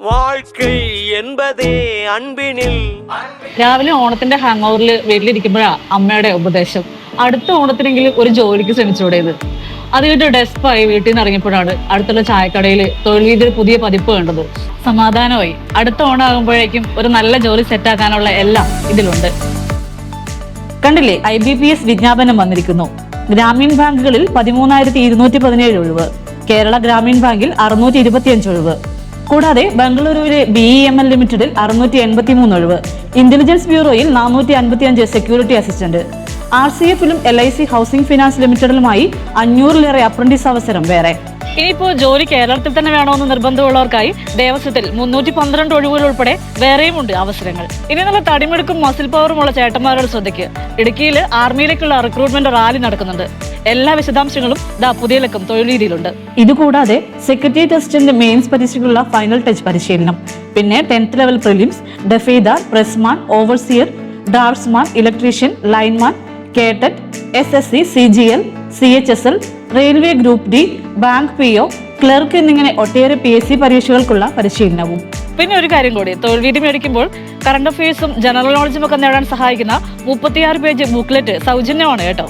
வாழ்க்கை என்பதே அன்பினில் രാവിലെ ഓണത്തിന്റെ ഹാങ് ഓവറിൽ വീട്ടിലിരിക്കുമ്പോഴാ അമ്മയുടെ ഉപദേശം അടുത്ത ഓണത്തിനെങ്കിലും ഒരു ജോലിക്ക് ശ്രമിച്ചൂടേത് അത് കഴിഞ്ഞിട്ട് ഡെസ്പായി വീട്ടിൽ നിന്ന് ഇറങ്ങിയപ്പോഴാണ് അടുത്തുള്ള ചായക്കടയിൽ തൊഴിൽ രീതിയിൽ പുതിയ പതിപ്പ് കണ്ടത് സമാധാനമായി അടുത്ത ഓണമാകുമ്പോഴേക്കും ഒരു നല്ല ജോലി സെറ്റാക്കാനുള്ള എല്ലാം ഇതിലുണ്ട് കണ്ടില്ലേ ഐ ബി പി എസ് വിജ്ഞാപനം വന്നിരിക്കുന്നു ഗ്രാമീൺ ബാങ്കുകളിൽ പതിമൂന്നായിരത്തി ഇരുന്നൂറ്റി പതിനേഴ് ഒഴിവ് കേരള ഗ്രാമീൺ ബാങ്കിൽ അറുന്നൂറ്റി ഇരുപത്തിയഞ്ച് ഒഴിവ് കൂടാതെ ബംഗളൂരുവിലെ ബി ഇ എം എൽ ലിമിറ്റഡിൽ അറുന്നൂറ്റി എൺപത്തി മൂന്ന് ഒഴിവ് ഇന്റലിജൻസ് ബ്യൂറോയിൽ നാനൂറ്റി അൻപത്തി അഞ്ച് security assistant R C എഫിലും L I C housing finance ലിമിറ്റഡിലുമായി അഞ്ഞൂറിലേറെ അപ്രന്റീസ് അവസരം വേറെ. ഇനിയിപ്പോ ജോലി കേരളത്തിൽ തന്നെ വേണമെന്ന് നിർബന്ധമുള്ളവർക്കായി ദേവസ്വത്തിൽ മുന്നൂറ്റി പന്ത്രണ്ട് ഒഴിവുകൾ ഉൾപ്പെടെ വേറെയും ഉണ്ട് അവസരങ്ങൾ. ഇനി നല്ല തടിമെടുക്കും മസിൽ പവറുമുള്ള ചേട്ടന്മാരുടെ ശ്രദ്ധയ്ക്ക് ഇടുക്കിയിൽ ആർമിയിലേക്കുള്ള റിക്രൂട്ട്മെന്റ് റാലി നടക്കുന്നുണ്ട്. എല്ലാ വിശദാംശങ്ങളും ദാ പുതിയ ലക്കം തൊഴിൽ രീതിയിലുണ്ട് ഇതുകൂടാതെ സെക്രട്ടറി ടെസ്റ്റിന്റെ മെയിൻസ് പരീക്ഷയ്ക്കുള്ള ഫൈനൽ ടച്ച് പരിശീലനം. പിന്നെ tenth level prelims ഡെഫീദാർ pressman overseer draftsman electrician lineman കേട്ടറ്റ് S S C C G L C H S L railway group D bank P O clerk എന്നിങ്ങനെ ഒട്ടേറെ പി എസ് സി പരീക്ഷകൾക്കുള്ള പരിശീലനവും. പിന്നെ ഒരു കാര്യം കൂടി തൊഴിൽ വീതി മേടിക്കുമ്പോൾ കറണ്ട് അഫയേഴ്സും ജനറൽ നോളജും ഒക്കെ നേടാൻ സഹായിക്കുന്ന മുപ്പത്തിയാറ് പേജ് ബുക്ക്ലെറ്റ് സൗജന്യമാണ് കേട്ടോ.